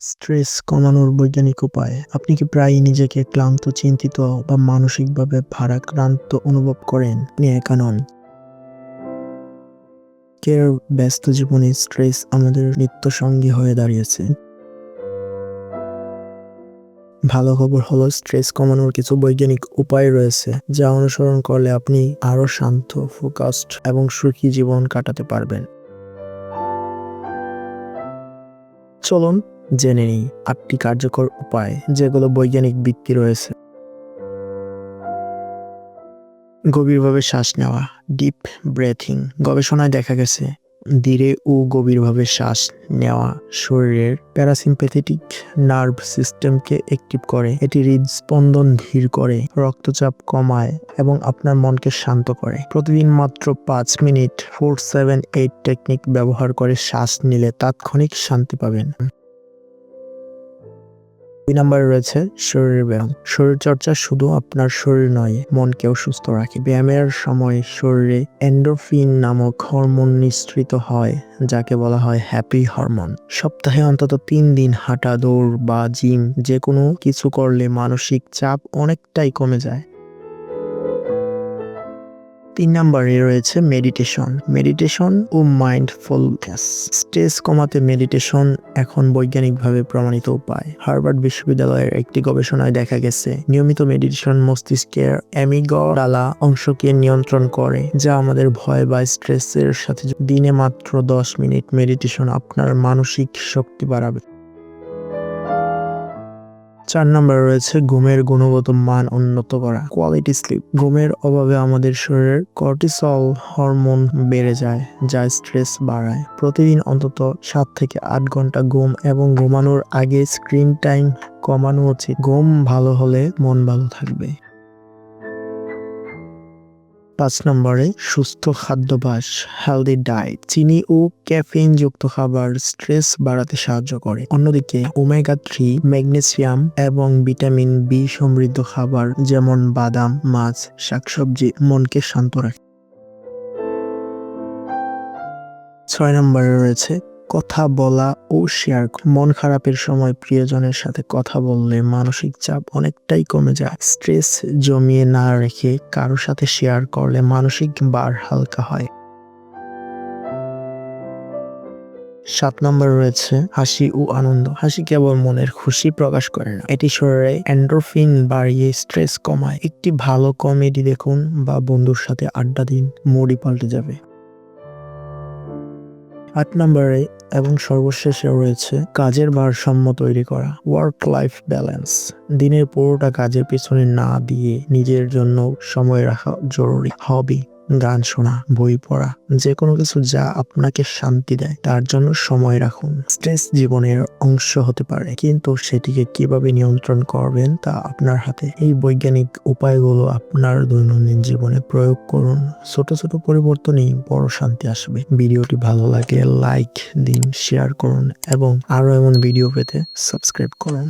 Stress কমানোর বৈজ্ঞানিক উপায়। আপনি কি প্রায়ই নিজেকে ক্লান্ত, চিন্তিত বা মানসিকভাবে ভারাক্রান্ত অনুভব করেন? আপনি একা নন। কের ব্যস্ত জীবনে স্ট্রেস আমাদের নিত্য সঙ্গী হয়ে দাঁড়িয়েছে। ভালো খবর হলো স্ট্রেস কমানোর কিছু বৈজ্ঞানিক উপায় রয়েছে, যা অনুসরণ করলে আপনি আরও শান্ত, ফোকাসড এবং সুখী জীবন কাটাতে পারবেন। চলুন জেনে নিই, আটটি কার্যকর উপায়, যেগুলো বৈজ্ঞানিক ভিত্তি রয়েছে। গভীরভাবে শ্বাস নেওয়া ডিপ ব্রেথিং গবেষণায় দেখা গেছে, ধীরে ও গভীরভাবে শ্বাস নেওয়া শরীরের প্যারাসিম্প্যাথেটিক নার্ভ সিস্টেমকে অ্যাক্টিভ করে। এটি হৃদস্পন্দন ধীর করে, রক্তচাপ কমায় এবং আপনার মনকে শান্ত করে। প্রতিদিন মাত্র পাঁচ minute four seven eight technique ব্যবহার করে শ্বাস নিলে তাৎক্ষণিক শান্তি পাবেন। দুই নম্বরে রয়েছে শরীরের ব্যায়াম। শরীর চর্চা শুধু আপনার শরীর নয়, মনকেও সুস্থ রাখে। ব্যায়ামের সময় শরীরে এন্ডোফিন নামক হরমোন নিঃসৃত হয়, যাকে বলা হয় হ্যাপি হরমোন সপ্তাহে অন্তত তিন দিন হাঁটা, দৌড় বা জিম যে কোনো কিছু করলে মানসিক চাপ অনেকটাই কমে যায়। তিন নম্বরে রয়েছে মেডিটেশন মেডিটেশন ও মাইন্ডফুলনেস স্ট্রেস কমাতে মেডিটেশন এখন বৈজ্ঞানিকভাবে প্রমাণিত উপায়। হার্ভার্ড বিশ্ববিদ্যালয়ের একটি গবেষণায় দেখা গেছে, নিয়মিত মেডিটেশন মস্তিষ্কের অ্যামিগডালা অংশকে নিয়ন্ত্রণ করে, যা আমাদের ভয় বা স্ট্রেসের সাথে দিনে মাত্র দশ মিনিট মেডিটেশন আপনার মানসিক শক্তি বাড়াবে। চার নম্বরে রয়েছে ঘুমের গুণগত মান উন্নত করা কোয়ালিটি স্লিপ ঘুমের অভাবে আমাদের শরীরের কর্টিসল হরমোন বেড়ে যায়, যা স্ট্রেস বাড়ায়। প্রতিদিন অন্তত সাত থেকে আট ঘণ্টা ঘুম এবং ঘুমানোর আগে স্ক্রিন টাইম কমানো উচিত। ঘুম ভালো হলে মন ভালো থাকবে। পাঁচ নম্বরে সুস্থ খাদ্যাভ্যাস হেলদি ডায়েট চিনি ও ক্যাফিন যুক্ত খাবার স্ট্রেস বাড়াতে সাহায্য করে। অন্যদিকে ওমেগা থ্রি ম্যাগনেসিয়াম এবং ভিটামিন বি সমৃদ্ধ খাবার যেমন বাদাম, মাছ, শাকসবজি মনকে শান্ত রাখে। ছয় নম্বরে রয়েছে কথা বলা ও শেয়ার মন খারাপের সময় প্রিয়জনের সাথে কথা বললে মানসিক চাপ অনেকটাই কমে যায়। স্ট্রেস জমিয়ে না রেখে কারও সাথে শেয়ার করলে মানসিক বার হালকা হয়। সাত নম্বর রয়েছে হাসি ও আনন্দ। হাসি কেবল মনের খুশি প্রকাশ করে না। এটি শরীরে অ্যান্ড্রোফিন বাড়িয়ে স্ট্রেস কমায়। একটি ভালো কমেডি দেখুন বা বন্ধুর সাথে আড্ডা দিন মুডই পাল্টে যাবে। আট নম্বরে এবং সর্বশেষে রয়েছে কাজের ভারসাম্য তৈরি করা ওয়ার্ক লাইফ ব্যালেন্স দিনের পুরোটা কাজের পিছনে না দিয়ে নিজের জন্য সময় রাখা জরুরি হবি গান শোনা, বই পড়া যে কোনো কিছু যা আপনাকে শান্তি দেয়, তার জন্য সময় রাখুন। স্ট্রেস জীবনের অংশ হতে পারে, কিন্তু সেটিকে কীভাবে নিয়ন্ত্রণ করবেন তা আপনার হাতে। এই বৈজ্ঞানিক উপায়গুলো আপনার দৈনন্দিন জীবনে প্রয়োগ করুন। ছোট ছোট পরিবর্তনই বড় শান্তি আসবে। ভিডিওটি ভালো লাগে লাইক দিন, শেয়ার করুন, এবং আরও এমন ভিডিও পেতে সাবস্ক্রাইব করুন।